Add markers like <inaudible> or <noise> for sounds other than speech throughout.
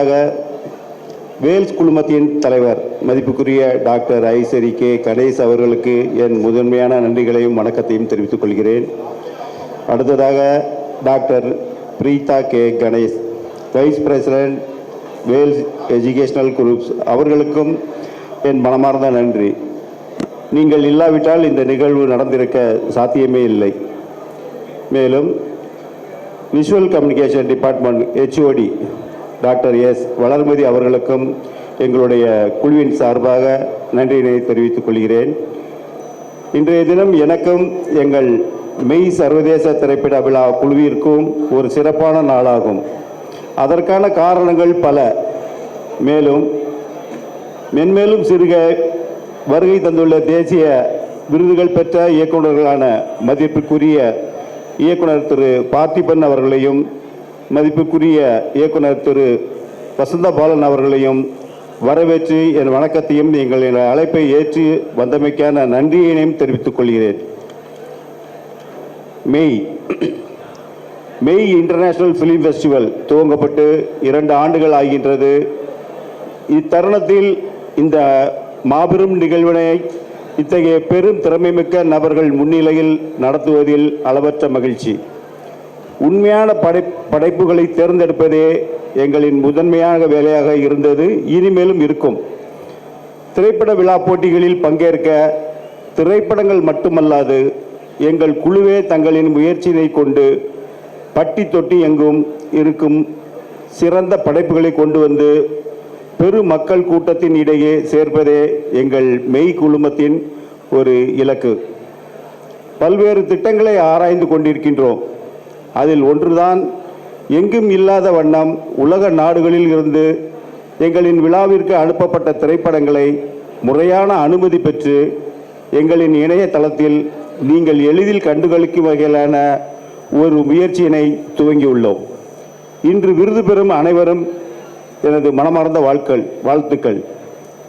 அடுத்ததாக வேல்ஸ் குழுமத்தின் தலைவர் மதிப்புக்குரிய டாக்டர் ஐசரி கே. கணேஷ் அவர்களுக்கு என் முதன்மையான நன்றிகளையும் வணக்கத்தையும் தெரிவித்துக் கொள்கிறேன். அடுத்ததாக doctor Preetha K. Ganesh vice president Vels educational groups அவர்களுக்கும் என் மனமார்ந்த நன்றி. நீங்கள் இல்லாவிட்டால் இந்த நிகழ்வு நடந்திருக்க சாத்தியமே இல்லை. மேலும் visual communication department HOD doctor S Valarmathi அவர்களுக்கும் எங்களுடைய குழுவின் சார்பாக நன்றியினை தெரிவித்துக் கொள்கிறேன். இன்றைய தினம் எனக்கும் எங்கள் மெய் சர்வதேச திரைப்பட விழா குழுவிற்கும் ஒரு சிறப்பான நாளாகும். அதற்கான காரணங்கள் பல. மேலும் மென்மேலும் சிறுக வருகை தந்துள்ள தேசிய விருதுகள் பெற்ற இயக்குநர்களான மதிப்புக்குரிய இயக்குனர் திரு பார்த்திபன் அவர்களையும் மதிப்புக்குரிய இயக்குனர் திரு வசந்த பாலன் அவர்களையும் வரவேற்று என் வணக்கத்தையும் நீங்கள் என் அழைப்பை ஏற்று வந்தமைக்கான நன்றியினையும் தெரிவித்துக் கொள்கிறேன். மெய். மெய் இன்டர்நேஷனல் ஃபிலிம் ஃபெஸ்டிவல் துவங்கப்பட்டு இரண்டு ஆண்டுகள் ஆகின்றது. இத்தருணத்தில் இந்த மாபெரும் நிகழ்வினை இத்தகைய பெரும் திறமைமிக்க நபர்கள் முன்னிலையில் நடத்துவதில் அளவற்ற மகிழ்ச்சி. உண்மையான படை படைப்புகளை தேர்ந்தெடுப்பதே எங்களின் முதன்மையாக வேலையாக இருந்தது இனிமேலும் இருக்கும். திரைப்பட விழா போட்டிகளில் பங்கேற்க திரைப்படங்கள் மட்டுமல்லாது எங்கள் குழுவே தங்களின் முயற்சியினை கொண்டு பட்டி தொட்டி எங்கும் இருக்கும் சிறந்த படைப்புகளை கொண்டு வந்து பெரு மக்கள் கூட்டத்தின் இடையே சேர்ப்பதே எங்கள் மெய் குழுமத்தின் ஒரு இலக்கு. பல்வேறு திட்டங்களை ஆராய்ந்து கொண்டிருக்கின்றோம். அதில் ஒன்றுதான் எங்கும் இல்லாத வண்ணம் உலக நாடுகளில் இருந்து எங்களின் விழாவிற்கு அனுப்பப்பட்ட திரைப்படங்களை முறையான அனுமதி பெற்று எங்களின் இணையதளத்தில் நீங்கள் எளிதில் கண்டுகளிக்கும் வகையிலான ஒரு முயற்சியினை துவங்கியுள்ளோம். இன்று விருது பெறும் அனைவரும் எனது மனமார்ந்த வாழ்க்கள் வாழ்த்துக்கள்.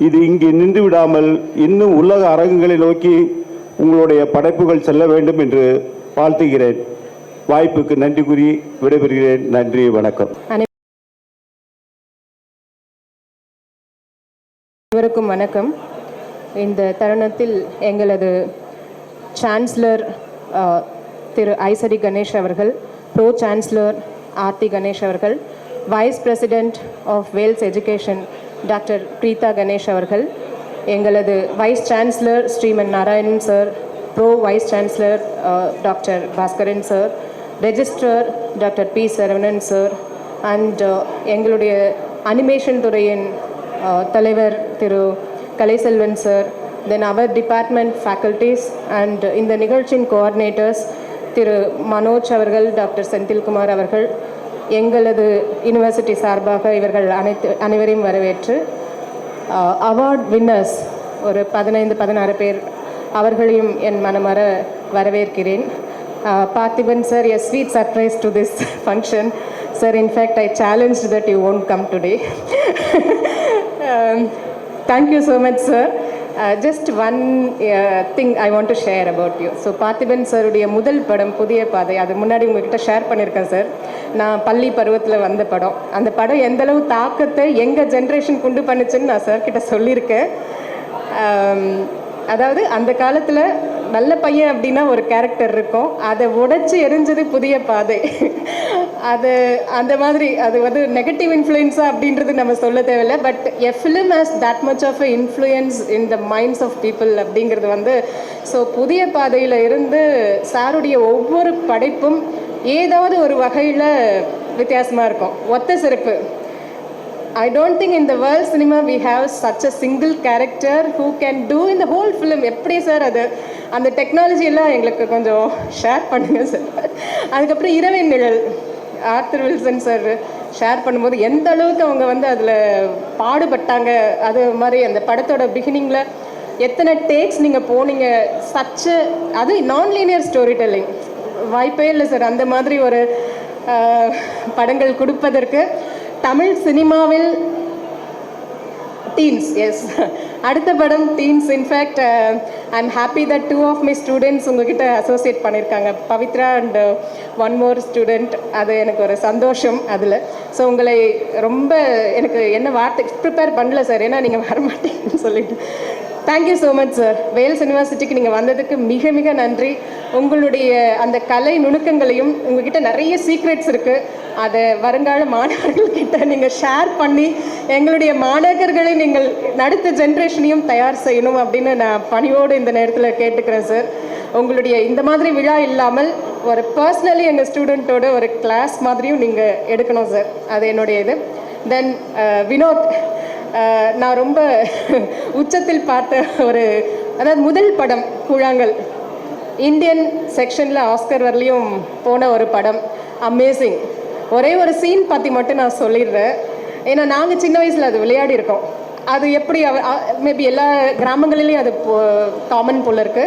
இது இங்கே நின்று விடாமல் இன்னும் உலக அரங்குகளை நோக்கி உங்களுடைய படைப்புகள் செல்ல வேண்டும் என்று வாழ்த்துகிறேன். வாய்ப்புக்கு நன்றி கூறி விடைபெறுகிறேன். நன்றி வணக்கம். அனைவருக்கும் வணக்கம். இந்த தருணத்தில் எங்களது சான்சலர் திரு ஐசரி கணேஷ் அவர்கள் ப்ரோ சான்சலர் ஆர்த்தி கணேஷ் அவர்கள் vice president of Vels education doctor Preetha Ganesh அவர்கள் எங்களது vice chancellor Sriman Narayanan sir pro vice chancellor doctor Baskaran sir registrar doctor P Saravanan sir and எங்களுடைய அனிமேஷன் துறையின் uh, தலைவர் திரு. கலைசெல்வன் சார் தென் அவர் department faculties and இந்த நிகழ்ச்சியின் coordinators திரு. மனோஜ் அவர்கள் doctor Senthilkumar அவர்கள் எங்களது யூனிவர்சிட்டி சார்பாக இவர்கள் அனைத்து அனைவரையும் வரவேற்று uh, அவார்ட் வின்னர்ஸ் ஒரு பதினைந்து பதினாறு பேர் அவர்களையும் என் மனமர வரவேற்கிறேன். Parthiban sir a sweet surprise to this function sir in fact I I that you you come today today. um, thank you so just one thing I want to share about you so Parthiban சாருடைய முதல் படம் புதிய பாதை அது முன்னாடி உங்ககிட்ட share பண்ணியிருக்கேன் sir நான் பள்ளி பருவத்தில் வந்த படம் அந்த படம் எந்தளவு தாக்கத்தை எங்கள் ஜென்ரேஷன் குண்டு பண்ணுச்சுன்னு நான் சார்கிட்ட சொல்லியிருக்கேன் அதாவது அந்த காலத்தில் நல்ல பையன் அப்படின்னா ஒரு கேரக்டர் இருக்கும். அதை உடைச்சு எரிஞ்சது புதிய பாதை. அது அந்த மாதிரி அது வந்து நெகட்டிவ் இன்ஃப்ளூயன்ஸா அப்படின்றது நம்ம சொல்ல தேவையில்லை. But a film has that much of a influence in the minds of people அப்படிங்கிறது வந்து ஸோ புதிய பாதையில் இருந்து சாருடைய ஒவ்வொரு படைப்பும் ஏதாவது ஒரு வகையில் வித்தியாசமாக இருக்கும். ஒத்த சிறப்பு I don't think in the world cinema we have such a single character who can do in the whole film. எப்படி சார் அது? அந்த டெக்னாலஜி எல்லாம் எங்களுக்கு கொஞ்சம் ஷேர் பண்ணுங்க சார் அதுக்கப்புறம் இரவின் நிழல் ஆர்த்தர் வில்சன் சார் ஷேர் பண்ணும்போது எந்த அளவுக்கு அவங்க வந்து அதில் பாடுபட்டாங்க அது மாதிரி அந்த படத்தோட பிகினிங்கில் எத்தனை டேக்ஸ் நீங்கள் போனீங்க சச்சு அது நான் லீனியர் ஸ்டோரி டெல்லிங் வாய்ப்பே இல்லை சார் அந்த மாதிரி ஒரு படங்கள் கொடுப்பதற்கு தமிழ் சினிமாவில் டீன்ஸ் எஸ் அடுத்த படம் Teenz in fact I am happy that two of my students உங்ககிட்ட அசோசியேட் பண்ணியிருக்காங்க Pavithra and one more student அது எனக்கு ஒரு சந்தோஷம் அதில். ஸோ உங்களை ரொம்ப எனக்கு என்ன வார்த்தை ப்ரிப்பேர் பண்ணல சார் ஏன்னா நீங்கள் வரமாட்டீங்கன்னு சொல்லிட்டு. Thank you so much sir Vels யூனிவர்சிட்டிக்கு நீங்கள் வந்ததுக்கு மிக மிக நன்றி. உங்களுடைய அந்த கலை நுணுக்கங்களையும் உங்ககிட்ட நிறைய சீக்ரெட்ஸ் இருக்குது அதை வருங்கால மாணவர்கள்கிட்ட நீங்கள் ஷேர் பண்ணி எங்களுடைய மாணவர்களை நீங்கள் அடுத்த ஜென்ரேஷனையும் தயார் செய்யணும் அப்படின்னு நான் பணியோடு இந்த நேரத்தில் கேட்டுக்கிறேன் சார் உங்களுடைய இந்த மாதிரி விழா இல்லாமல் ஒரு பர்சனலி எங்கள் ஸ்டூடெண்ட்டோட ஒரு கிளாஸ் மாதிரியும் நீங்கள் எடுக்கணும் சார் அது என்னுடைய இது. தென் uh, வினோத் நான் ரொம்ப <laughs> உச்சத்தில் பார்த்த ஒரு அதாவது முதல் படம் கூழாங்கல் இந்தியன் செக்ஷனில் ஆஸ்கர் வரலையும் போன ஒரு படம் அமேசிங் ஒரே ஒரு சீன் பற்றி மட்டும் நான் சொல்லிடுறேன். ஏன்னா நாங்கள் சின்ன வயசில் அது விளையாடி இருக்கோம். அது எப்படி மேபி எல்லா கிராமங்களிலையும் அது காமன் போல் இருக்கு.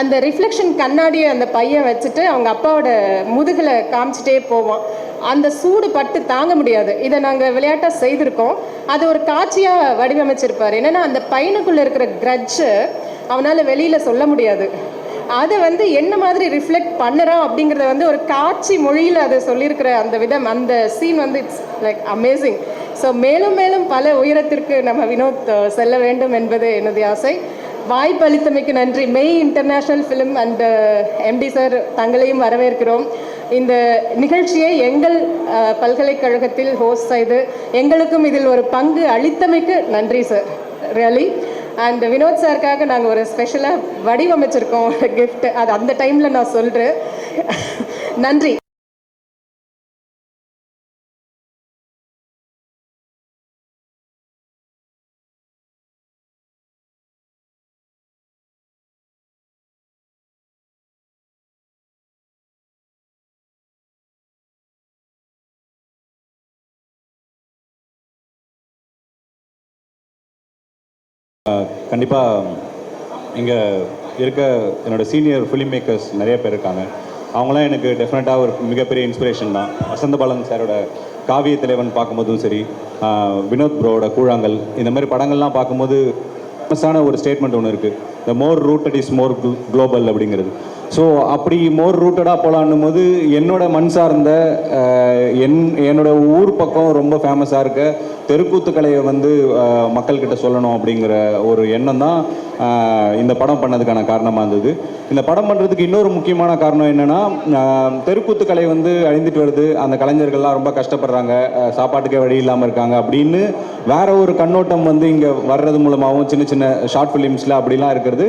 அந்த ரிஃப்ளெக்ஷன் கண்ணாடியை அந்த பையன் வச்சுட்டு அவங்க அப்பாவோட முதுகில் காமிச்சிட்டே போவான். அந்த சூடு பட்டு தாங்க முடியாது. இதை நாங்கள் விளையாட்டாக செய்திருக்கோம். அது ஒரு காட்சியாக வடிவமைச்சிருப்பார். என்னன்னா அந்த பையனுக்குள்ளே இருக்கிற கிரட்ஜை அவனால் வெளியில் சொல்ல முடியாது. அதை வந்து என்ன மாதிரி ரிஃப்ளெக்ட் பண்ணுறான் அப்படிங்கிறத வந்து ஒரு காட்சி மொழியில் அதை சொல்லியிருக்கிற அந்த விதம் அந்த சீன் வந்து இட்ஸ் லைக் அமேசிங் ஸோ மேலும் மேலும் பல உயரத்திற்கு நம்ம வினோத் செல்ல வேண்டும் என்பது எனது ஆசை. வாய்ப்பளித்தமைக்கு நன்றி. May international film and MD uh, sir தங்களையும் வரவேற்கிறோம். இந்த நிகழ்ச்சியை எங்கள் uh, பல்கலைக்கழகத்தில் ஹோஸ்ட் செய்து எங்களுக்கும் இதில் ஒரு பங்கு அளித்தமைக்கு நன்றி சார் ரியலி அண்ட் வினோத் சாருக்காக நாங்கள் ஒரு ஸ்பெஷலாக வடிவமைச்சிருக்கோம் ஒரு அது அந்த டைமில் நான் சொல்கிறேன் நன்றி. கண்டிப்பாக இங்கே இருக்க என்னோட சீனியர் ஃபிலிம் மேக்கர்ஸ் நிறைய பேர் இருக்காங்க. அவங்களாம் எனக்கு டெஃபினட்டாக ஒரு மிகப்பெரிய இன்ஸ்பிரேஷன் தான். வசந்த பாலன் சாரோட காவிய தலைவன் பார்க்கும்போதும் சரி வினோத் ப்ரோவோட கூழாங்கல் இந்த மாதிரி படங்கள்லாம் பார்க்கும்போது ஃபேமஸான ஒரு ஸ்டேட்மெண்ட் ஒன்று இருக்குது the more rooted is more global அப்படிங்கிறது. ஸோ அப்படி மோர் ரூட்டடாக போகலான்னும் போது என்னோட மண் சார்ந்த என் என்னோட ஊர் பக்கம் ரொம்ப ஃபேமஸாக இருக்க தெருக்கூத்து கலையை வந்து மக்கள்கிட்ட சொல்லணும் அப்படிங்கிற ஒரு எண்ணம் தான் இந்த படம் பண்ணதுக்கான காரணமாக இருந்தது. இந்த படம் பண்ணுறதுக்கு இன்னொரு முக்கியமான காரணம் என்னென்னா தெருக்கூத்து கலை வந்து அழிந்துட்டு வருது. அந்த கலைஞர்கள்லாம் ரொம்ப கஷ்டப்படுறாங்க. சாப்பாட்டுக்கே வழி இல்லாமல் இருக்காங்க அப்படின்னு வேற ஒரு கண்ணோட்டம் வந்து இங்கே வர்றது மூலமாகவும் சின்ன சின்ன ஷார்ட் ஃபிலிம்ஸில் அப்படிலாம் இருக்கிறது.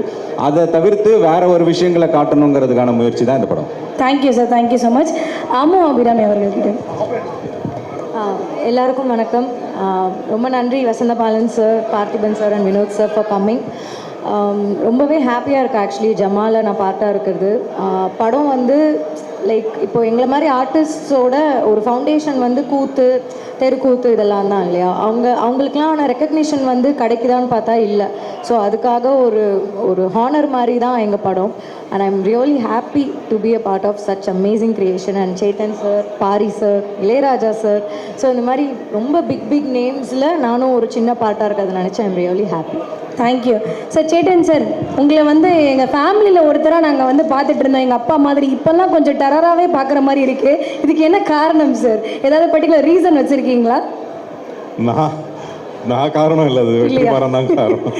அதை தவிர்த்து வேற ஒரு விஷயங்களை காட்டணும் காட்டணுங்கிறதுக்கான முயற்சி தான் இந்த படம். Thank you sir thank you so much ஆமோ Abhirami அவர்கள்கிட்ட. ஆ, எல்லாருக்கும் வணக்கம். ரொம்ப நன்றி Vasanthabalan sir Parthiban sir and Vinoth sir for coming ரொம்பவே ஹாப்பியாக இருக்குது ஆக்சுவலி ஜமால நான் பார்ட்டாக இருக்கிறது. படம் வந்து லைக் இப்போ எங்களை மாதிரி ஆர்டிஸ்டோட ஒரு ஃபவுண்டேஷன் வந்து கூத்து தெருக்கூத்து இதெல்லாம் தான் இல்லையா? அவங்க அவங்களுக்குலாம் ரெக்கக்னிஷன் வந்து கிடைக்குதான்னு பார்த்தா இல்லை. ஸோ அதுக்காக ஒரு ஒரு ஹானர் மாதிரி தான் எங்கள் படம். And I am really happy to be a part of such amazing creation and Chetan sir Paari sir Ilaiyaraaja sir so இந்த மாதிரி ரொம்ப பிக் பிக் நேம்ஸில் நானும் ஒரு சின்ன பார்ட்டாக இருக்கிறது நினச்சேன் I'm really happy thank you sir Chetan sir உங்களை வந்து எங்கள் ஃபேமிலியில் ஒருத்தராக நாங்கள் வந்து பார்த்துட்டு இருந்தோம். எங்கள் அப்பா மாதிரி இப்போல்லாம் கொஞ்சம் டெரராகவே பார்க்குற மாதிரி இருக்குது இதுக்கு என்ன காரணம் சார் ஏதாவது பர்டிகுலர் ரீசன் வச்சுருக்கீங்களா? நான் நான் காரணம் இல்லை. அது வெற்றிமாறன் தான் காரணம். <laughs>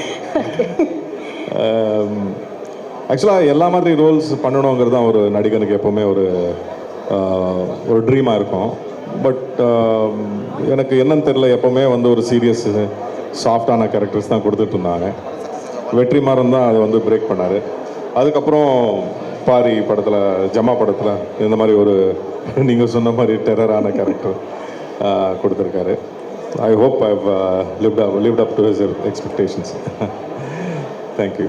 ஆக்சுவலாக எல்லா மாதிரி ரோல்ஸ் பண்ணணுங்கிறது தான் ஒரு நடிகனுக்கு எப்போவுமே ஒரு ஒரு ட்ரீமாக இருக்கும். பட் எனக்கு என்னன்னு தெரில எப்போவுமே வந்து ஒரு சீரியஸ் சாஃப்டான கேரக்டர்ஸ் தான் கொடுத்துட்டு இருந்தாங்க. வெற்றிமாறன் தான் அதை வந்து பிரேக் பண்ணார். அதுக்கப்புறம் பாரி படத்தில் ஜமா படத்தில் இந்த மாதிரி ஒரு நீங்கள் சொன்ன மாதிரி டெரரான கேரக்டர் கொடுத்துருக்காரு. I hope I lived up lived up to his expectations thank you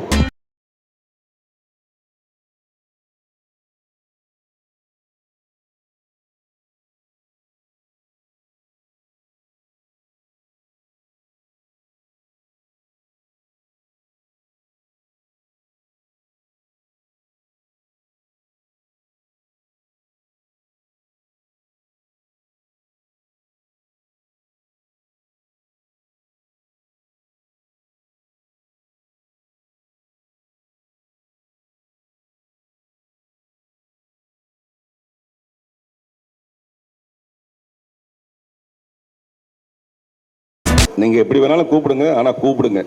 நீங்கள் எப்படி வேணாலும் கூப்பிடுங்க ஆனால் கூப்பிடுங்க.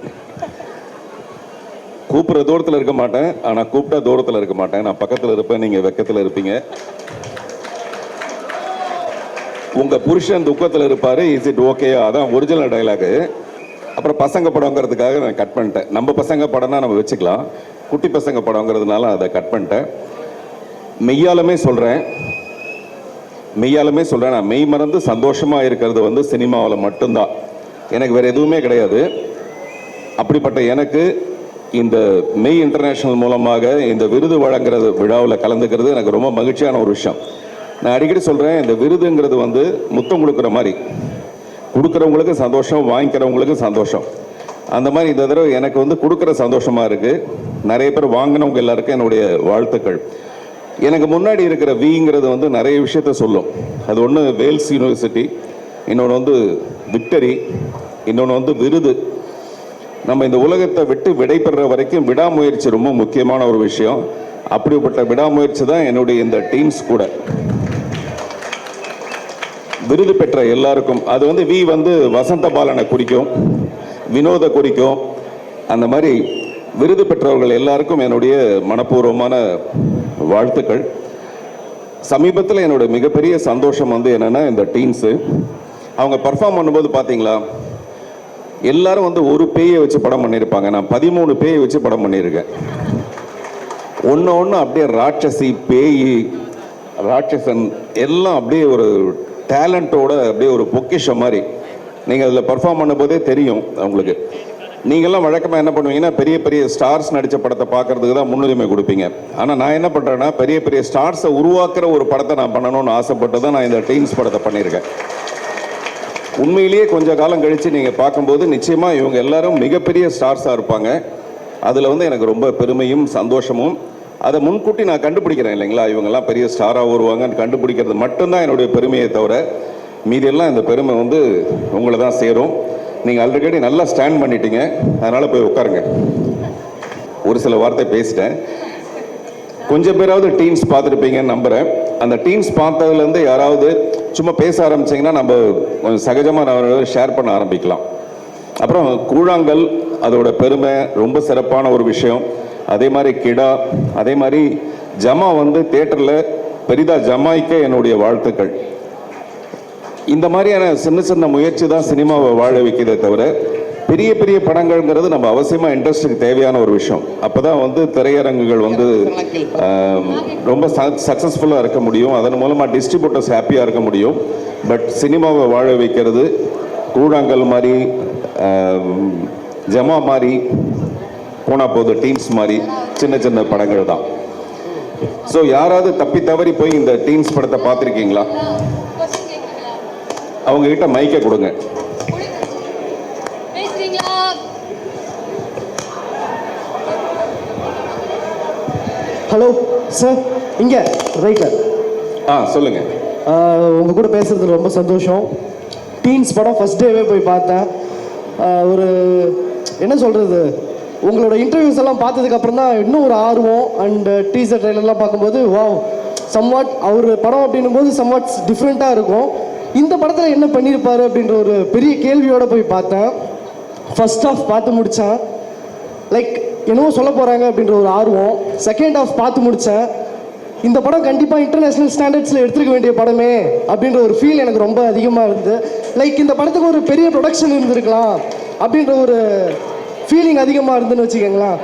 கூப்பிட்ற தூரத்தில் இருக்க மாட்டேன் ஆனால் கூப்பிட்டா தூரத்தில் இருக்க மாட்டேன். நான் பக்கத்தில் இருப்பேன் நீங்கள் வெக்கத்தில் இருப்பீங்க. உங்கள் புருஷன் துக்கத்தில் இருப்பார் இஸ் இட் ஓகே அதான் ஒரிஜினல் டைலாகு அப்புறம் பசங்க படங்கிறதுக்காக நான் கட் பண்ணிட்டேன். நம்ம பசங்க படம்னா நம்ம வச்சுக்கலாம். குட்டி பசங்க படங்கிறதுனால அதை கட் பண்ணிட்டேன். மெய்யாலுமே சொல்கிறேன் மெய்யாலுமே சொல்கிறேன் நான் மெய் மறந்து சந்தோஷமாக இருக்கிறது வந்து சினிமாவில் மட்டும்தான். எனக்கு வேறு எதுவுமே கிடையாது. அப்படிப்பட்ட எனக்கு இந்த மெய் இன்டர்நேஷனல் மூலமாக இந்த விருது வழங்குறது விழாவில் கலந்துக்கிறது எனக்கு ரொம்ப மகிழ்ச்சியான ஒரு விஷயம். நான் அடிக்கடி சொல்கிறேன் இந்த விருதுங்கிறது வந்து முத்தம் கொடுக்குற மாதிரி. கொடுக்குறவங்களுக்கு சந்தோஷம் வாங்கிக்கிறவங்களுக்கு சந்தோஷம். அந்த மாதிரி இந்த தடவை எனக்கு வந்து கொடுக்குற சந்தோஷமாக இருக்குது நிறைய பேர் வாங்கினவங்க எல்லாருக்கும் என்னுடைய வாழ்த்துக்கள். எனக்கு முன்னாடி இருக்கிற விங்கிறது வந்து நிறைய விஷயத்த சொல்லும். அது ஒன்று வேல்ஸ் யூனிவர்சிட்டி இன்னொன்று வந்து விக்டரி இன்னொன்று வந்து விருது. நம்ம இந்த உலகத்தை விட்டு விடைபெற வரைக்கும் விடாமுயற்சி ரொம்ப முக்கியமான ஒரு விஷயம். அப்படிப்பட்ட விடாமுயற்சி தான் என்னுடைய இந்த டீம்ஸ் கூட. விருது பெற்ற எல்லாருக்கும் அது வந்து வி வந்து வசந்த பாலனை குறிக்கும் வினோத குறிக்கும். அந்த மாதிரி விருது பெற்றவர்கள் எல்லாருக்கும் என்னுடைய மனப்பூர்வமான வாழ்த்துக்கள். சமீபத்தில் என்னோட மிகப்பெரிய சந்தோஷம் வந்து என்னென்னா இந்த டீம்ஸு. அவங்க பர்ஃபார்ம் பண்ணும்போது பார்த்தீங்களா எல்லாரும் வந்து ஒரு பேயை வச்சு படம் பண்ணியிருப்பாங்க. நான் பதிமூணு பேயை வச்சு படம் பண்ணியிருக்கேன். ஒன்று ஒன்று அப்படியே ராட்சசி பேய் ராட்சசன் எல்லாம் அப்படியே ஒரு டேலண்ட்டோட அப்படியே ஒரு பொக்கிஷம் மாதிரி. நீங்கள் அதில் பர்ஃபார்ம் பண்ணும்போதே தெரியும் அவங்களுக்கு. நீங்கள்லாம் வழக்கமாக என்ன பண்ணுவீங்கன்னா பெரிய பெரிய ஸ்டார்ஸ் நடித்த படத்தை பார்க்கறதுக்கு தான் முன்னுரிமை கொடுப்பீங்க. ஆனால் நான் என்ன பண்ணுறேன்னா பெரிய பெரிய ஸ்டார்ஸை உருவாக்குற ஒரு படத்தை நான் பண்ணணும்னு ஆசைப்பட்டு தான் நான் இந்த டீன்ஸ் படத்தை பண்ணியிருக்கேன். உண்மையிலேயே கொஞ்ச காலம் கழித்து நீங்கள் பார்க்கும்போது நிச்சயமாக இவங்க எல்லாரும் மிகப்பெரிய ஸ்டார்ஸாக இருப்பாங்க. அதில் வந்து எனக்கு ரொம்ப பெருமையும் சந்தோஷமும். அதை முன்கூட்டி நான் கண்டுபிடிக்கிறேன் இல்லைங்களா? இவங்கெல்லாம் பெரிய ஸ்டாராக வருவாங்கன்னு கண்டுபிடிக்கிறது மட்டும்தான் என்னுடைய பெருமையை தவிர மீதியெல்லாம் இந்த பெருமை வந்து உங்களை தான் சேரும். நீங்கள் ஆல்ரெடி நல்லா ஸ்டாண்ட் பண்ணிட்டீங்க. அதனால் போய் உட்காருங்க. ஒரு சில வார்த்தை பேசிட்டேன். கொஞ்சம் பேராவது டீம்ஸ் பார்த்துருப்பீங்கன்னு நம்புகிறேன் அந்த டீம்ஸ் பார்த்ததுலேருந்து யாராவது சும்மா பேச ஆரம்பிச்சிங்கன்னா நம்ம கொஞ்சம் சகஜமாக நான் ஷேர் பண்ண ஆரம்பிக்கலாம். அப்புறம் கூழாங்கல் அதோட பெருமை ரொம்ப சிறப்பான ஒரு விஷயம். அதே மாதிரி கிடா அதே மாதிரி ஜமா வந்து தேட்டரில் பெரிதாக ஜமாய்க்க என்னுடைய வாழ்த்துக்கள். இந்த மாதிரியான சின்ன சின்ன முயற்சி தான் சினிமாவை வாழ வைக்கிறதே தவிர பெரிய பெரிய படங்கள்ங்கிறது நம்ம அவசியமாக இண்டஸ்ட்ரிக்கு தேவையான ஒரு விஷயம். அப்பதான் வந்து திரையரங்குகள் வந்து ரொம்ப சக்ஸஸ்ஃபுல்லாக இருக்க முடியும். அதன் மூலமாக டிஸ்ட்ரிபியூட்டர்ஸ் ஹாப்பியாக இருக்க முடியும். பட் சினிமாவை வாழ வைக்கிறது கூழாங்கல் மாதிரி ஜமா மாதிரி போனா போது டீம்ஸ் மாதிரி சின்ன சின்ன படங்கள் தான். ஸோ யாராவது தப்பி தவறி போய் இந்த டீம்ஸ் படத்தை பார்த்துருக்கீங்களா? அவங்க கிட்ட மைக்கை கொடுங்க. ஹலோ சார் இங்கே ரைட்டில் ஆ சொல்லுங்க. உங்கள் கூட பேசுறதுல ரொம்ப சந்தோஷம். டீன்ஸ் படம் ஃபஸ்ட் டேவே போய் பார்த்தேன். ஒரு என்ன சொல்கிறது உங்களோட இன்டர்வியூஸ் எல்லாம் பார்த்ததுக்கு அப்புறம் தான் இன்னும் ஒரு ஆர்வம் அண்ட் டீசர் ட்ரைலர்லாம் பார்க்கும்போது வாவ் சம்வாட் அவர் படம் அப்படின்னும் போது சம்வாட் டிஃப்ரெண்ட்டாக இருக்கும். இந்த படத்தில் என்ன பண்ணியிருப்பாரு அப்படின்ற ஒரு பெரிய கேள்வியோட போய் பார்த்தேன். ஃபர்ஸ்ட் ஆஃப் பார்த்து முடித்தேன் லைக் என்னவோ சொல்ல போகிறாங்க அப்படின்ற ஒரு ஆர்வம். செகண்ட் ஆஃப் பார்த்து முடித்தேன் இந்த படம் கண்டிப்பாக இன்டர்நேஷ்னல் ஸ்டாண்டர்ட்ஸில் எடுத்துக்க வேண்டிய படமே அப்படின்ற ஒரு ஃபீல் எனக்கு ரொம்ப அதிகமாக இருந்தது. லைக் இந்த படத்துக்கு ஒரு பெரிய ப்ரொடக்ஷன் இருந்திருக்கலாம் அப்படின்ற ஒரு ஃபீலிங் அதிகமாக இருந்துன்னு வச்சுக்கோங்களேன்.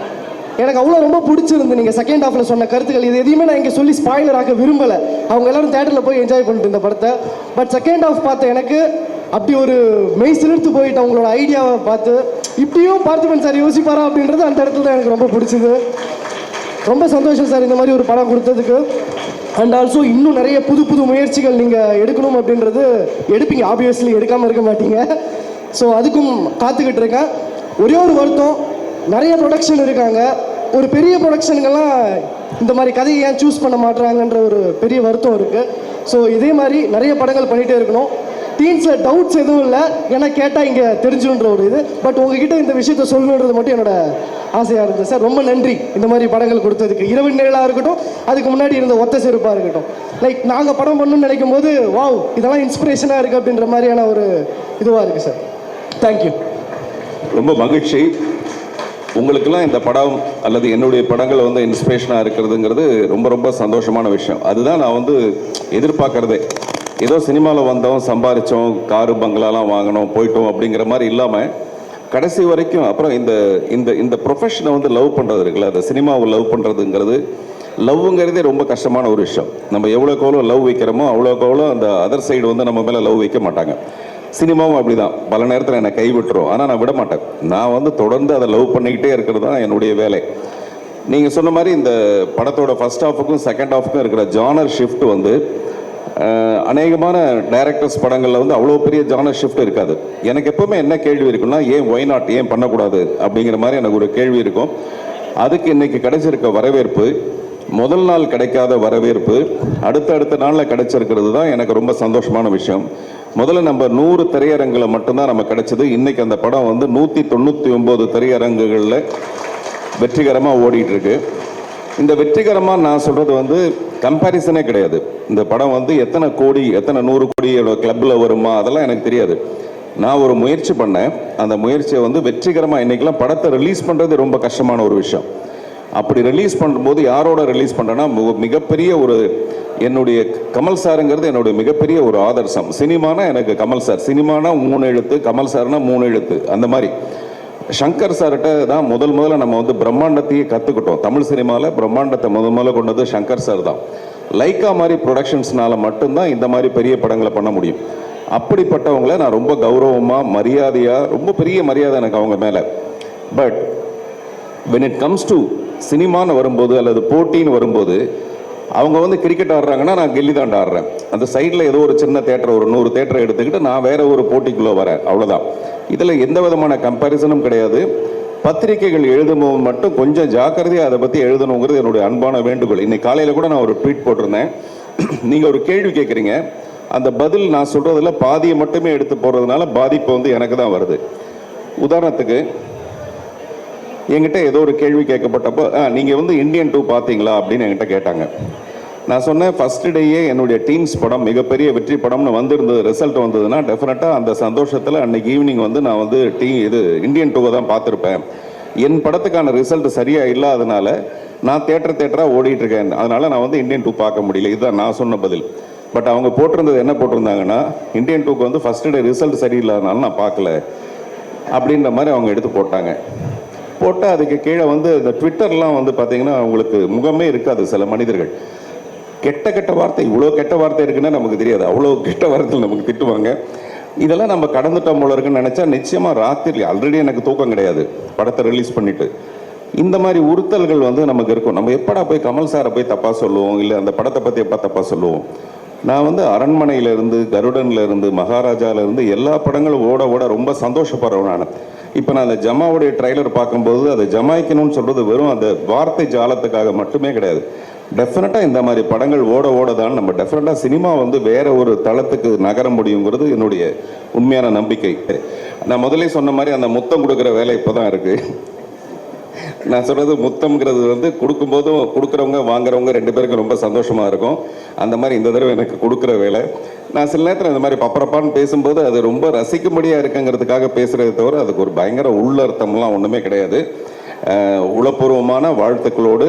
எனக்கு அவ்வளோ ரொம்ப பிடிச்சிருந்து நீங்கள் செகண்ட் ஹாஃபில் சொன்ன கருத்துக்கள். இது எதையுமே நான் இங்கே சொல்லி ஸ்பாயிலர் ஆக்க விரும்பலை. அவங்க எல்லாரும் தேட்டரில் போய் என்ஜாய் பண்ணிட்டு இந்த படத்தை. பட் செகண்ட் ஹாஃப் பார்த்த எனக்கு அப்படி ஒரு மெய் சிலிர்த்து போயிட்டு அவங்களோட ஐடியாவை பார்த்து இப்படியும் பார்த்திபன் சார் யோசிப்பாரா அப்படின்றது அந்த இடத்துல தான் எனக்கு ரொம்ப பிடிச்சது. ரொம்ப சந்தோஷம் சார் இந்த மாதிரி ஒரு படம் கொடுத்ததுக்கு. அண்ட் ஆல்சோ இன்னும் நிறைய புது புது முயற்சிகள் நீங்கள் எடுக்கணும் அப்படின்றது எடுப்பீங்க. ஆப்வியஸ்லி எடுக்காமல் இருக்க மாட்டீங்க. ஸோ அதுக்கும் காத்துக்கிட்டு இருக்கேன். ஒரே ஒரு வருத்தம் நிறைய ப்ரொடக்ஷன் இருக்காங்க. ஒரு பெரிய ப்ரொடக்ஷனுங்கெல்லாம் இந்த மாதிரி கதையை ஏன் சூஸ் பண்ண மாட்றாங்கன்ற ஒரு பெரிய வருத்தம் இருக்குது ஸோ இதே மாதிரி நிறைய படங்கள் பண்ணிகிட்டே இருக்கணும். டீன்ஸில் டவுட்ஸ் எதுவும் இல்லை. ஏன்னா கேட்டால் இங்கே தெரிஞ்சுன்ற ஒரு இது. பட் உங்ககிட்ட இந்த விஷயத்த சொல்லணுன்றது மட்டும் என்னோட ஆசையாக இருந்தது. சார் ரொம்ப நன்றி. இந்த மாதிரி படங்கள் கொடுத்ததுக்கு. இரவு நிழலாக இருக்கட்டும் அதுக்கு முன்னாடி இருந்த ஒத்த செருப்பாக இருக்கட்டும். லைக் நாங்கள் படம் பண்ணணும்னு நினைக்கும் போது வாவ் இதெல்லாம் இன்ஸ்பிரேஷனாக இருக்குது அப்படின்ற மாதிரியான ஒரு இதுவாக இருக்குது சார். தேங்க்யூ ரொம்ப மகிழ்ச்சி. உங்களுக்கெல்லாம் இந்த படம் அல்லது என்னுடைய படங்கள் வந்து இன்ஸ்பிரேஷனாக இருக்கிறதுங்கிறது ரொம்ப ரொம்ப சந்தோஷமான விஷயம். அதுதான் நான் வந்து எதிர்பார்க்குறதே. ஏதோ சினிமாவில் வந்தோம் சம்பாரித்தோம் காரு பங்களாலாம் வாங்கினோம் போயிட்டோம் அப்படிங்கிற மாதிரி இல்லாமல் கடைசி வரைக்கும் அப்புறம் இந்த இந்த இந்த ப்ரொஃபஷனை வந்து லவ் பண்ணுறது இருக்குல்ல அந்த சினிமாவை லவ் பண்ணுறதுங்கிறது லவ்ங்கிறதே ரொம்ப கஷ்டமான ஒரு விஷயம். நம்ம எவ்வளோக்கு எவ்வளோ லவ் வைக்கிறோமோ அவ்வளோக்கு எவ்வளோ அந்த அதர் சைடு வந்து நம்ம மேலே லவ் வைக்க மாட்டாங்க. சினிமாவும் அப்படிதான். பல நேரத்தில் என்னை கைவிட்டுரும். ஆனால் நான் விட மாட்டேன். நான் வந்து தொடர்ந்து அதை லவ் பண்ணிக்கிட்டே இருக்கிறது தான் என்னுடைய வேலை. நீங்கள் சொன்ன மாதிரி இந்த படத்தோட ஃபர்ஸ்ட் ஹாஃபுக்கும் செகண்ட் ஹாஃபுக்கும் இருக்கிற ஜானர் ஷிஃப்ட் வந்து அநேகமான டைரக்டர்ஸ் படங்களில் வந்து அவ்வளோ பெரிய ஜான ஷிஃப்ட் இருக்காது. எனக்கு எப்பவுமே என்ன கேள்வி இருக்குன்னா ஏன் ஒய் நாட் ஏன் பண்ணக்கூடாது அப்படிங்கிற மாதிரி எனக்கு ஒரு கேள்வி இருக்கும். அதுக்கு இன்னைக்கு கிடைச்சிருக்க வரவேற்பு முதல் நாள் கிடைக்காத வரவேற்பு அடுத்தடுத்த நாளில் கிடைச்சிருக்கிறது தான் எனக்கு ரொம்ப சந்தோஷமான விஷயம். முதல்ல நம்ம நூறு திரையரங்குகளை மட்டும்தான் நம்ம கிடைச்சது. இன்றைக்கி அந்த படம் வந்து நூற்றி தொண்ணூற்றி ஒம்பது திரையரங்குகளில் வெற்றிகரமாக ஓடிட்டு இருக்கு. இந்த வெற்றிகரமாக நான் சொல்கிறது வந்து கம்பேரிசனே கிடையாது. இந்த படம் வந்து எத்தனை கோடி எத்தனை நூறு கோடி கிளப்பில் வருமா அதெல்லாம் எனக்கு தெரியாது. நான் ஒரு முயற்சி பண்ணேன். அந்த முயற்சியை வந்து வெற்றிகரமாக இன்னைக்கெல்லாம் படத்தை ரிலீஸ் பண்ணுறது ரொம்ப கஷ்டமான ஒரு விஷயம். அப்படி ரிலீஸ் பண்ணும்போது யாரோட ரிலீஸ் பண்ணுறேன்னா மிகப்பெரிய ஒரு என்னுடைய கமல் சாருங்கிறது என்னுடைய மிகப்பெரிய ஒரு ஆதர்சம். சினிமானா எனக்கு கமல் சார். சினிமானா மூணு எழுத்து கமல் சார்னா மூணு எழுத்து. அந்த மாதிரி. சங்கர் சார்கிட்ட தான் முதல் முதல்ல நம்ம வந்து பிரம்மாண்டத்தையே கற்றுக்கிட்டோம் தமிழ் சினிமாவில் பிரம்மாண்டத்தை முதல் முதல்ல கொண்டது சங்கர் சார் தான். லைக்கா மாதிரி ப்ரொடக்ஷன்ஸ்னால மட்டும்தான் இந்த மாதிரி பெரிய படங்களை பண்ண முடியும். அப்படிப்பட்டவங்கள நான் ரொம்ப கௌரவமாக மரியாதையாக ரொம்ப பெரிய மரியாதை எனக்கு அவங்க மேலே. But when it comes to சினிமான்னு வரும்போது அல்லது போட்டின்னு வரும்போது அவங்க வந்து கிரிக்கெட் ஆடுறாங்கன்னா நான் கில்லி தாண்ட ஆடுறேன். அந்த சைடில் ஏதோ ஒரு சின்ன தேட்டர் ஒரு நூறு தேட்டரை எடுத்துக்கிட்டு நான் வேற ஒரு போட்டிக்குள்ளே வரேன். அவ்வளோதான் இதில் எந்த விதமான கம்பேரிசனும் கிடையாது. பத்திரிகைகள் எழுதும்போது மட்டும் கொஞ்சம் ஜாக்கிரதையாக அதை பற்றி எழுதணுங்கிறது என்னுடைய அன்பான வேண்டுகோள். இன்னைக்கு காலையில் கூட நான் ஒரு ட்வீட் போட்டிருந்தேன். நீங்கள் ஒரு கேள்வி கேட்குறீங்க அந்த பதில் நான் சொல்கிறதுல பாதியை மட்டுமே எடுத்து போடுறதுனால பாதிப்பு வந்து எனக்கு தான் வருது. உதாரணத்துக்கு என்கிட்ட ஏதோ ஒரு கேள்வி கேட்கப்பட்டப்போ "ஆ, வந்து இந்தியன் டூ பார்த்தீங்களா? அப்படின்னு என்கிட்ட கேட்டாங்க. நான் சொன்னேன் ஃபர்ஸ்ட் டேயே என்னுடைய டீம்ஸ் படம் மிகப்பெரிய வெற்றி படம்னு வந்திருந்தது ரிசல்ட் வந்ததுன்னா டெஃபினட்டாக அந்த சந்தோஷத்தில் அன்னைக்கு ஈவினிங் வந்து நான் வந்து டீ இது இந்தியன் டூவை தான் பார்த்துருப்பேன். என் படத்துக்கான ரிசல்ட் சரியாக இல்லாதனால நான் தேட்டர் தேட்டராக ஓடிட்டு இருக்கேன் நான் வந்து இந்தியன் டூ பார்க்க முடியல. இதுதான் நான் சொன்ன பதில். பட் அவங்க போட்டிருந்தது என்ன போட்டிருந்தாங்கன்னா இந்தியன் டூக்கு வந்து ஃபஸ்ட் டே ரிசல்ட் சரியில்லாதனால நான் பார்க்கல. அப்படின்ற மாதிரி அவங்க எடுத்து போட்டாங்க. போட்டால் அதுக்கு கீழே வந்து இந்த ட்விட்டர்லாம் வந்து பார்த்திங்கன்னா அவங்களுக்கு முகமே இருக்காது சில மனிதர்கள். கெட்ட கெட்ட வார்த்தை இவ்வளோ கெட்ட வார்த்தை இருக்குன்னா நமக்கு தெரியாது. அவ்வளோ கெட்ட வார்த்தைகள் நமக்கு திட்டுவாங்க. இதெல்லாம் நம்ம கடந்துட்டோம் போல இருக்குன்னு நினச்சா நிச்சயமாக ராத்திரி ஆல்ரெடி எனக்கு தூக்கம் கிடையாது. படத்தை ரிலீஸ் பண்ணிவிட்டு இந்த மாதிரி உறுத்தல்கள் வந்து நமக்கு இருக்கும். நம்ம எப்படா போய் கமல் சாரை போய் தப்பாக சொல்லுவோம்? இல்லை அந்த படத்தை பற்றி எப்போ தப்பாக சொல்லுவோம்? நான் வந்து அரண்மனையிலேருந்து கருடன்லேருந்து மகாராஜாவிலேருந்து எல்லா படங்களும் ஓட ஓட ரொம்ப சந்தோஷப்படுறவன் நான். இப்போ நான் அந்த ஜமாவுடைய ட்ரைலர் பார்க்கும்போது அதை ஜமாய்க்கணும்னு சொல்கிறது வெறும் அந்த வார்த்தை ஜாலத்துக்காக மட்டுமே கிடையாது. டெஃபினட்டாக இந்த மாதிரி படங்கள் ஓட ஓட தான் நம்ம டெஃபினட்டாக சினிமா வந்து வேற ஒரு தளத்துக்கு நகர முடியுங்கிறது என்னுடைய உண்மையான நம்பிக்கை. நான் முதலே சொன்ன மாதிரி அந்த முத்தம் கொடுக்குற வேலை இப்போ தான் இருக்குது நான் சொல்கிறது முத்தம்ங்கிறது வந்து கொடுக்கும்போதும் கொடுக்குறவங்க வாங்குறவங்க ரெண்டு பேருக்கும் ரொம்ப சந்தோஷமாக இருக்கும். அந்த மாதிரி இந்த தடவை எனக்கு கொடுக்குற வேலை. நான் சில நேரத்தில் இந்த மாதிரி பப்பரப்பான்னு பேசும்போது அது ரொம்ப ரசிக்கும்படியாக இருக்குங்கிறதுக்காக பேசுகிறத தவிர அதுக்கு ஒரு பயங்கர உள்ளர்த்தம்லாம் ஒன்றுமே கிடையாது. உளப்பூர்வமான வாழ்த்துக்களோடு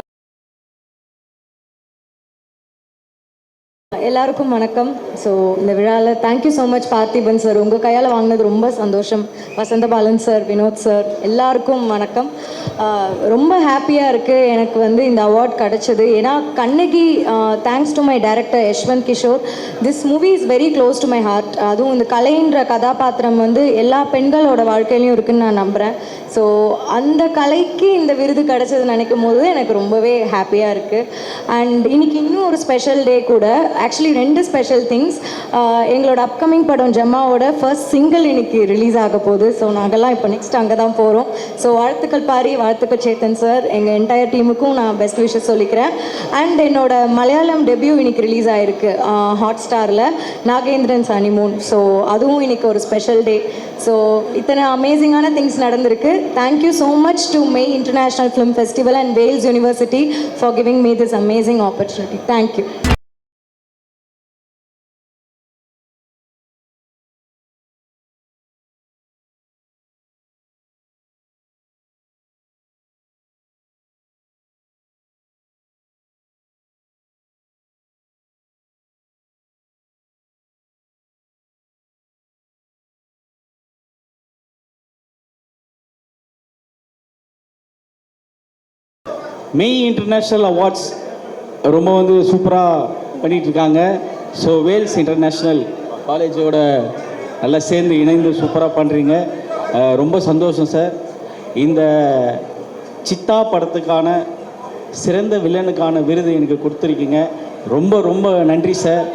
எல்லாருக்கும் வணக்கம். ஸோ இந்த விழாவில் thank you so much Parthiban sir உங்கள் கையால் வாங்கினது ரொம்ப சந்தோஷம். வசந்தபாலன் சார் வினோத் சார் எல்லாருக்கும் வணக்கம். ரொம்ப ஹாப்பியாக இருக்குது எனக்கு வந்து இந்த அவார்ட் கிடச்சிது. ஏன்னா Kannagi thanks to my director Yashwanth Kishore this movie is very close to my heart அதுவும் இந்த கலைன்ற கதாபாத்திரம் வந்து எல்லா பெண்களோட வாழ்க்கையிலையும் இருக்குன்னு நான் நம்புகிறேன் ஸோ அந்த கலைக்கு இந்த விருது கிடச்சதுன்னு நினைக்கும் போது எனக்கு ரொம்பவே ஹாப்பியாக இருக்குது அண்ட் இன்னைக்கு இன்னும் ஒரு ஸ்பெஷல் டே கூட. ஆக்சுவலி ரெண்டு ஸ்பெஷல் திங்ஸ் எங்களோட அப்கமிங் படம் ஜம்மாவோட ஃபர்ஸ்ட் சிங்கிள் இன்னைக்கு ரிலீஸ் ஆக போகுது. ஸோ நாங்கள்லாம் இப்போ நெக்ஸ்ட் அங்கே தான் போகிறோம் ஸோ வாழ்த்துக்கள் பாரி வாழ்த்துக்கள் சேத்தன் சார் எங்கள் என்டையர் டீமுக்கும் நான் பெஸ்ட் விஷஸ் சொல்லிக்கிறேன். அண்ட் என்னோட மலையாளம் டெபியூ இன்னைக்கு ரிலீஸ் ஆயிருக்கு. ஹாட் ஸ்டாரில் நாகேந்திரன் சனிமூன் ஸோ அதுவும் இன்னைக்கு ஒரு ஸ்பெஷல் டே ஸோ இத்தனை அமேசிங்கான திங்ஸ் நடந்திருக்கு. Thank you so much to May international film festival and Vels university for giving me this amazing opportunity thank you May international awards ரொம்ப வந்து சூப்பராக பண்ணிகிட்டு இருக்காங்க ஸோ வேல்ஸ் இன்டர்நேஷ்னல் காலேஜோட நல்லா சேர்ந்து இணைந்து சூப்பராக பண்ணுறீங்க ரொம்ப சந்தோஷம் சார் இந்த சித்தா படத்துக்கான சிறந்த வில்லனுக்கான விருது எனக்கு கொடுத்துருக்கீங்க. ரொம்ப ரொம்ப நன்றி சார்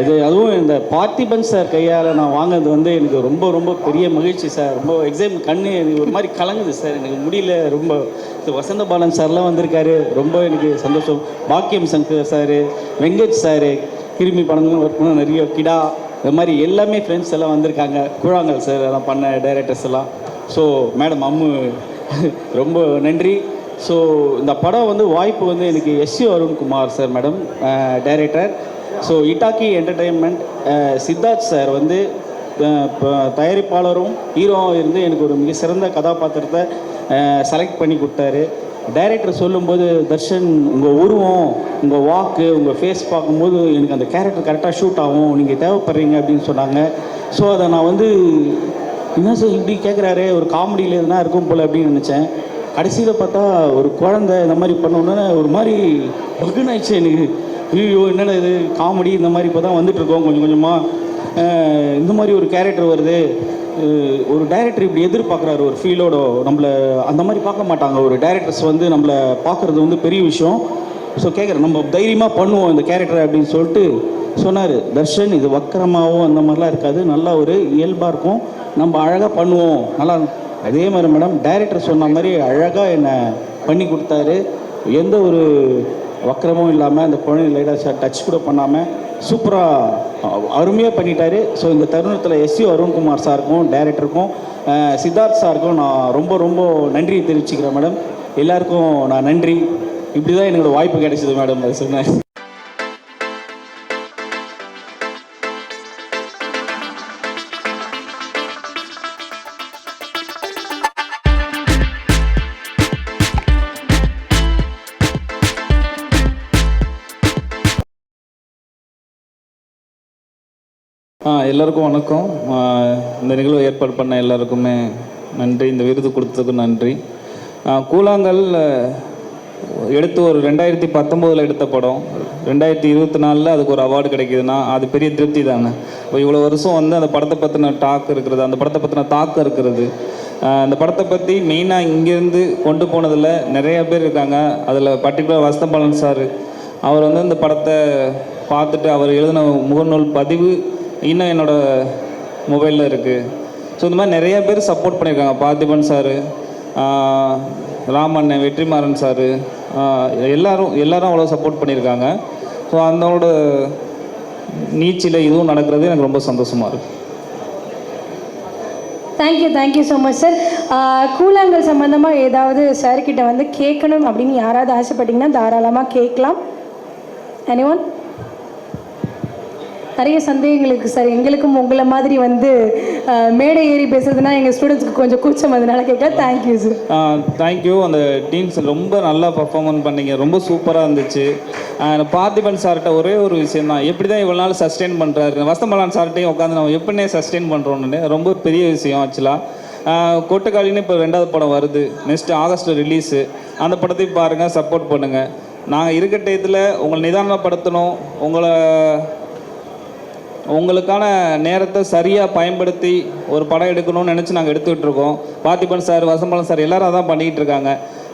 இது அதுவும் இந்த பார்த்திபன் சார் கையால் நான் வாங்கினது வந்து எனக்கு ரொம்ப ரொம்ப பெரிய மகிழ்ச்சி சார். ரொம்ப எக்ஸாம் கண்ணு எனக்கு ஒரு மாதிரி கலங்குது சார். எனக்கு முடியல. ரொம்ப இது வசந்த பாலன் சார்லாம் வந்திருக்காரு. ரொம்ப எனக்கு சந்தோஷம். பாக்கியம் சங்கர் சார் வெங்கட் சார் கிருமி படங்களும் ஒர்க் பண்ண நிறைய கிடா இந்த மாதிரி எல்லாமே ஃப்ரெண்ட்ஸ் எல்லாம் வந்திருக்காங்க. கூழாங்கல் சார் எல்லாம் பண்ண டைரக்டர்ஸ் எல்லாம். ஸோ மேடம் அம்மு ரொம்ப நன்றி. ஸோ இந்த படம் வந்து வாய்ப்பு வந்து எனக்கு S C Arunkumar sir madam director so Etaki entertainment Siddharth sir வந்து uh, தயாரிப்பாளரும் ஹீரோவும் இருந்து எனக்கு ஒரு மிக சிறந்த கதாபாத்திரத்தை uh, செலக்ட் பண்ணி கொடுத்தாரு. டைரக்டர் சொல்லும்போது தர்ஷன் உங்கள் உருவம் உங்கள் வாக்கு உங்கள் ஃபேஸ் பார்க்கும்போது எனக்கு அந்த கேரக்டர் கரெக்டாக ஷூட் ஆகும். நீங்கள் தேவைப்படுறீங்க அப்படின்னு சொன்னாங்க. ஸோ அதை நான் வந்து என்ன சார் இப்படி கேட்குறாரு ஒரு காமெடியில் எதுனா இருக்கும் போல் அப்படின்னு நினச்சேன். கடைசியில் பார்த்தா ஒரு குழந்தை இந்த மாதிரி பண்ணோன்னே ஒரு மாதிரி பகுனாயிடுச்சு ஆயிடுச்சு எனக்கு. ஐயோ என்னடா இது? காமெடி இந்த மாதிரி இப்போ தான் வந்துட்டுருக்கோம் கொஞ்சம் கொஞ்சமாக இந்த மாதிரி ஒரு கேரக்டர் வருது. ஒரு டைரக்டர் இப்படி எதிர்பார்க்குறாரு ஒரு ஃபீலோட நம்மளை அந்த மாதிரி பார்க்க மாட்டாங்க. ஒரு டைரக்டர்ஸ் வந்து நம்மளை பார்க்குறது வந்து பெரிய விஷயம். ஸோ கேட்குறேன் நம்ம தைரியமாக பண்ணுவோம் இந்த கேரக்டர் அப்படின்னு சொல்லிட்டு சொன்னார். தர்ஷன் இது வக்கரமாகவும் அந்த மாதிரிலாம் இருக்காது. நல்லா ஒரு இயல்பாக இருக்கும். நம்ம அழகாக பண்ணுவோம். நல்லா அதே மாதிரி மேடம் டைரக்டர் சொன்ன மாதிரி அழகாக என்னை பண்ணி கொடுத்தாரு. எந்த ஒரு வக்கரமும் இல்லாமல் அந்த குழந்தை லைட்டாக டச் கூட பண்ணாமல் சூப்பராக அருமையாக பண்ணிட்டாரு. ஸோ இந்த தருணத்தில் எஸ்சி அருண்குமார் சாருக்கும் டைரக்டருக்கும் சித்தார்த் சாருக்கும் நான் ரொம்ப ரொம்ப நன்றி தெரிவிச்சுக்கிறேன் மேடம் எல்லாருக்கும் நான் நன்றி. இப்படி தான் என்னோட வாய்ப்பு கிடைச்சிது மேடம் அது சொன்னேன். ஆ எல்லாருக்கும் வணக்கம். இந்த நிகழ்வு ஏற்பாடு பண்ண எல்லாருக்குமே நன்றி. இந்த விருது கொடுத்ததுக்கு நன்றி. கூழாங்கல் எடுத்து ஒரு ரெண்டாயிரத்தி பத்தொம்போதில் எடுத்த படம். ரெண்டாயிரத்தி இருபத்தி நாலில் அதுக்கு ஒரு அவார்டு கிடைக்கிதுன்னா அது பெரிய திருப்தி தானே. இப்போ இவ்வளோ வருஷம் வந்து அந்த படத்தை பற்றின டாக் இருக்கிறது அந்த படத்தை பற்றின தாக்கம் இருக்கிறது. அந்த படத்தை பற்றி மெயினாக இங்கேருந்து கொண்டு போனதில் நிறைய பேர் இருக்காங்க. அதில் பர்டிகுலர் வசந்தபாலன் சார். அவர் வந்து இந்த படத்தை பார்த்துட்டு அவர் எழுதின முகநூல் பதிவு இன்னும் என்னோட மொபைலில் இருக்குது ஸோ இந்த மாதிரி நிறைய பேர் சப்போர்ட் பண்ணியிருக்காங்க. பார்த்திபன் சார் ராமண்ணன் வெற்றிமாறன் சார் எல்லாரும் எல்லாரும் அவ்வளோ சப்போர்ட் பண்ணியிருக்காங்க. ஸோ அந்தோட நீச்சில் இதுவும் நடக்கிறது எனக்கு ரொம்ப சந்தோஷமாக இருக்குது thank you thank you so much sir Koozhangal சம்மந்தமாக ஏதாவது சார்கிட்ட வந்து கேட்கணும் அப்படின்னு யாராவது ஆசைப்பட்டீங்கன்னா தாராளமாக கேட்கலாம். எனி ஒன் நிறைய சந்தேகங்கள் இருக்குது சார். எங்களுக்கும் உங்களை மாதிரி வந்து மேடை ஏறி பேசுறதுனா எங்கள் ஸ்டூடெண்ட்ஸ்க்கு கொஞ்சம் கூச்சம் அதனால கேட்க thank you sir thank you அந்த டீம்ஸ் ரொம்ப நல்லா பர்ஃபார்மன்ஸ் பண்ணீங்க. ரொம்ப சூப்பராக இருந்துச்சு. பார்த்திபன் சார்கிட்ட ஒரே ஒரு விஷயம் தான் எப்படி தான் இவ்வளோ நாள் சஸ்டெயின் பண்ணுறாரு வசந்தமலான் சார்கிட்டையும் உட்காந்து நம்ம எப்படினே சஸ்டெயின் பண்ணுறோன்னு ரொம்ப பெரிய விஷயம் ஆக்சுவலாக கொட்டுக்காலின்னு இப்போ ரெண்டாவது படம் வருது. நெக்ஸ்ட் ஆகஸ்ட் ரிலீஸு அந்த படத்தையும் பாருங்கள் சப்போர்ட் பண்ணுங்கள் நாங்கள் இருக்க டயத்தில் உங்களை நிதானப்படுத்தணும். உங்களை உங்களுக்கான நேரத்தை சரியாக பயன்படுத்தி ஒரு படம் எடுக்கணும்னு நினச்சி நாங்கள் எடுத்துக்கிட்டு இருக்கோம் பார்த்திபன் சார் வசம்பலம் சார் எல்லாரும் அதான் பண்ணிக்கிட்டு இருக்காங்க.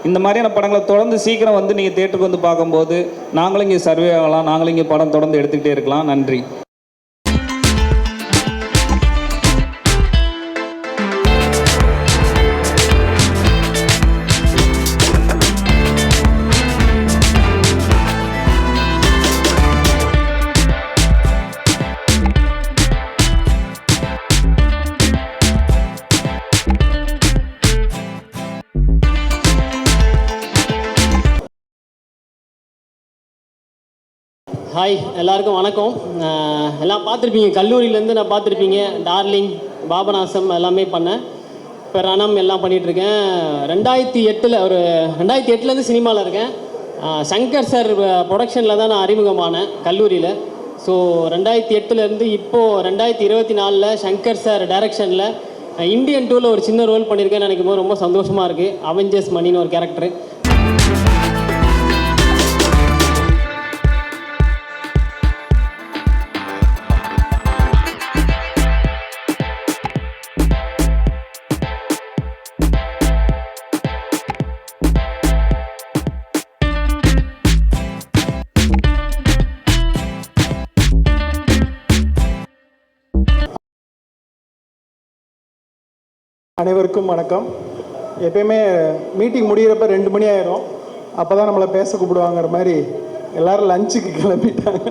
இந்த மாதிரியான படங்களை தொடர்ந்து சீக்கிரம் வந்து நீங்கள் தேட்டருக்கு வந்து பார்க்கும்போது நாங்களும் இங்கே சர்வே ஆகலாம். நாங்களும் இங்கே படம் தொடர்ந்து எடுத்துக்கிட்டே இருக்கலாம். நன்றி. ஹாய் எல்லாருக்கும் வணக்கம். எல்லாம் பார்த்துருப்பீங்க. கல்லூரியிலேருந்து நான் பார்த்துருப்பீங்க. டார்லிங் பாபநாசம் எல்லாமே பண்ணேன். இப்போ ரணம் எல்லாம் பண்ணிகிட்ருக்கேன் ரெண்டாயிரத்தி எட்டில் ஒரு ரெண்டாயிரத்தி எட்டுலேருந்து சினிமாவில் இருக்கேன். சங்கர் சார் ப்ரொடக்ஷனில் தான் நான் அறிமுகமானேன் கல்லூரியில். ஸோ ரெண்டாயிரத்தி எட்டுலேருந்து இப்போது ரெண்டாயிரத்தி இருபத்தி நாலில் சங்கர் சார் டைரக்ஷனில் இந்தியன் டூவில் ஒரு சின்ன ரோல் பண்ணியிருக்கேன்னு நினைக்கும் போது ரொம்ப சந்தோஷமாக இருக்குது அவெஞ்சர்ஸ் மணின்னு ஒரு கேரக்டரு அனைவருக்கும் வணக்கம். எப்பயுமே மீட்டிங் முடிகிறப்ப ரெண்டு மணி ஆயிரும். அப்போ தான் நம்மளை பேச கூப்பிடுவாங்கிற மாதிரி எல்லாரும் லஞ்சுக்கு கிளம்பிட்டாங்க.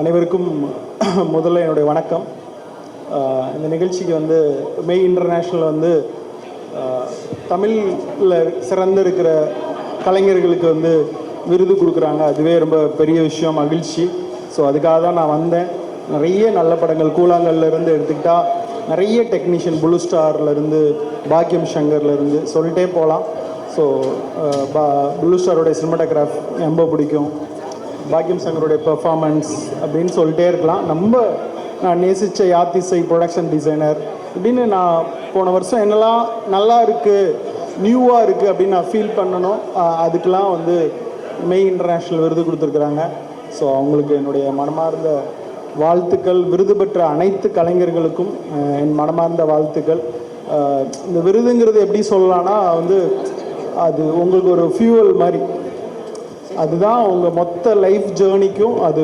அனைவருக்கும் முதல்ல என்னுடைய வணக்கம். இந்த நிகழ்ச்சிக்கு வந்து மெய் இன்டர்நேஷ்னல் வந்து தமிழில் சிறந்து இருக்கிற கலைஞர்களுக்கு வந்து விருது கொடுக்குறாங்க. அதுவே ரொம்ப பெரிய விஷயம் மகிழ்ச்சி. ஸோ அதுக்காக தான் நான் வந்தேன். நிறைய நல்ல படங்கள். கூழாங்கல்ல இருந்து எடுத்துக்கிட்டா நிறைய டெக்னீஷியன் புளு ஸ்டார்லேருந்து பாக்கியம் சங்கர்லேருந்து சொல்லிட்டே போகலாம் ஸோ பா புளு ஸ்டாரோடைய சினிமாட்டோகிராஃப் ரொம்ப பிடிக்கும். பாக்கியம் சங்கருடைய பெர்ஃபார்மன்ஸ் அப்படின்னு சொல்லிட்டே இருக்கலாம். நம்ம நான் நேசித்த யாத்திசை ப்ரொடக்ஷன் டிசைனர் இப்படின்னு நான் போன வருஷம் என்னெல்லாம் நல்லா இருக்குது நியூவாக இருக்குது அப்படின்னு நான் ஃபீல் பண்ணணும். அதுக்கெலாம் வந்து மெய் இன்டர்நேஷ்னல் விருது கொடுத்துருக்குறாங்க. ஸோ அவங்களுக்கு என்னுடைய மனமார்ந்த வாழ்த்துக்கள் விருது பெற்ற அனைத்து கலைஞர்களுக்கும் என் மனமார்ந்த வாழ்த்துக்கள். இந்த விருதுங்கிறது எப்படி சொல்லலாம்னா வந்து அது உங்களுக்கு ஒரு ஃபியூவல் மாதிரி. அதுதான் உங்கள் மொத்த லைஃப் ஜேர்னிக்கும் அது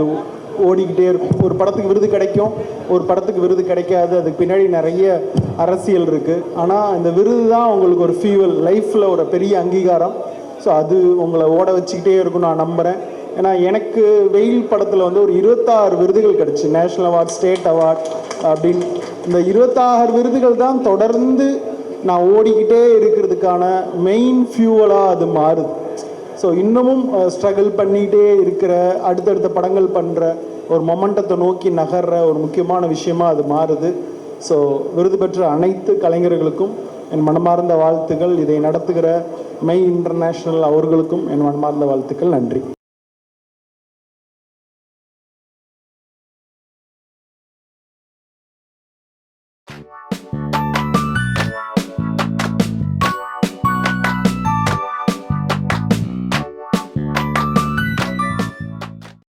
ஓடிக்கிட்டே இருக்கும். ஒரு படத்துக்கு விருது கிடைக்கும் ஒரு படத்துக்கு விருது கிடைக்காது. அதுக்கு பின்னாடி நிறைய அரசியல் இருக்குது ஆனால் இந்த விருது தான் உங்களுக்கு ஒரு ஃபியூவல் லைஃப்பில் ஒரு பெரிய அங்கீகாரம். ஸோ அது உங்களை ஓட வச்சுக்கிட்டே இருக்கும் நான் நம்புகிறேன் ஏன்னா எனக்கு வெயில் படத்தில் வந்து ஒரு இருபத்தாறு விருதுகள் கிடச்சி. நேஷ்னல் அவார்ட் ஸ்டேட் அவார்ட் அப்படின்னு. இந்த இருபத்தாறு விருதுகள் தான் தொடர்ந்து நான் ஓடிக்கிட்டே இருக்கிறதுக்கான மெயின் ஃபியூவலாக அது மாறுது. ஸோ இன்னமும் ஸ்ட்ரகிள் பண்ணிகிட்டே இருக்கிற அடுத்தடுத்த படங்கள் பண்ணுற ஒரு மொமெண்டத்தை நோக்கி நகர்ற ஒரு முக்கியமான விஷயமாக அது மாறுது. ஸோ விருது பெற்ற அனைத்து கலைஞர்களுக்கும் என் மனமார்ந்த வாழ்த்துக்கள். இதை நடத்துகிற மெய் இன்டர்நேஷ்னல் அவர்களுக்கும் என் மனமார்ந்த வாழ்த்துக்கள். நன்றி.